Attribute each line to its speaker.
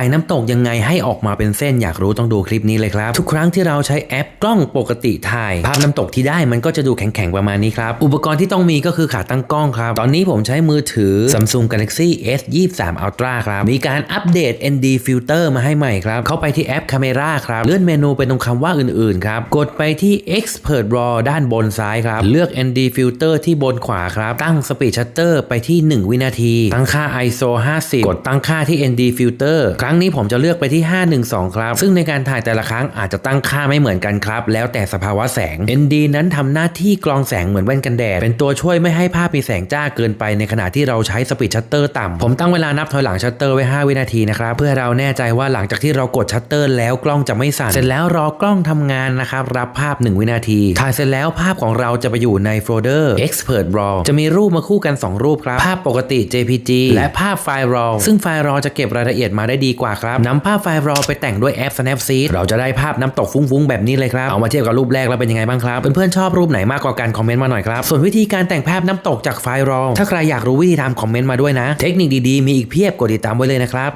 Speaker 1: ถ่ายน้ำตกยังไงให้ออกมาเป็นเส้นอยากรู้ต้องดูคลิปนี้เลยครับ ทุกครั้งที่เราใช้แอปกล้องปกติถ่าย ภาพน้ำตกที่ได้มันก็จะดูแข็งๆประมาณนี้ครับ อุปกรณ์ที่ต้องมีก็คือขาตั้งกล้องครับ ตอนนี้ผมใช้มือถือ Samsung Galaxy S 23 Ultra ครับ มีการอัปเดต ND filter มาให้ใหม่ครับ เข้าไปที่แอป Camera ครับ เลื่อนเมนูไปตรงคำว่าอื่นๆครับกดไปที่ Expert RAW ด้านบนซ้ายครับเลือก ND filter ที่บนขวาครับตั้ง Speed Shutter ไปที่ 1 วินาที ตั้งค่า ISO 50 กดตั้งค่าที่ ND filter ครัั้งนี้ผมจะเลือกไปที่ 512 ครับ ซึ่งในการถ่ายแต่ละครั้งอาจจะตั้งค่าไม่เหมือนกันครับ แล้วแต่สภาวะแสง ND นั้นทำหน้าที่กรองแสงเหมือนแว่นกันแดด เป็นตัวช่วยไม่ให้ภาพมีแสงจ้าเกินไปในขณะที่เราใช้ Speed Shutter ต่ำผมตั้งเวลานับถอยหลังชัตเตอร์ไว้ 5 วินาทีนะครับ เพื่อเราแน่ใจว่าหลังจากที่เรากดชัตเตอร์แล้วกล้องจะไม่สั่น เสร็จแล้วรอกล้องทำงานนะครับรับภาพ 1 วินาที ถ่ายเสร็จแล้วภาพของเราจะไปอยู่ในโฟลเดอร์ Expert RAW จะมีรูปมาคู่กัน 2 รูปครับ ภาพปกติ JPG และภาพไฟล์ RAW ซึ่งไฟล์ RAW จะเก็บรายละเอียดมาได้ดีกว่าครับนำภาพไฟล์รอไปแต่งด้วยแอป Snapseed เราจะได้ภาพน้ำตกฟุ้งๆแบบนี้เลยครับเอามาเทียบกับรูปแรกแล้วเป็นยังไงบ้างครับเพื่อนๆชอบรูปไหนมากกว่ากันคอมเมนต์มาหน่อยครับส่วนวิธีการแต่งภาพน้ำตกจากไฟล์รอถ้าใครอยากรู้วิธีทำคอมเมนต์มาด้วยนะ เทคนิคดีๆมีอีกเพียบกดติดตามไว้เลยนะครับ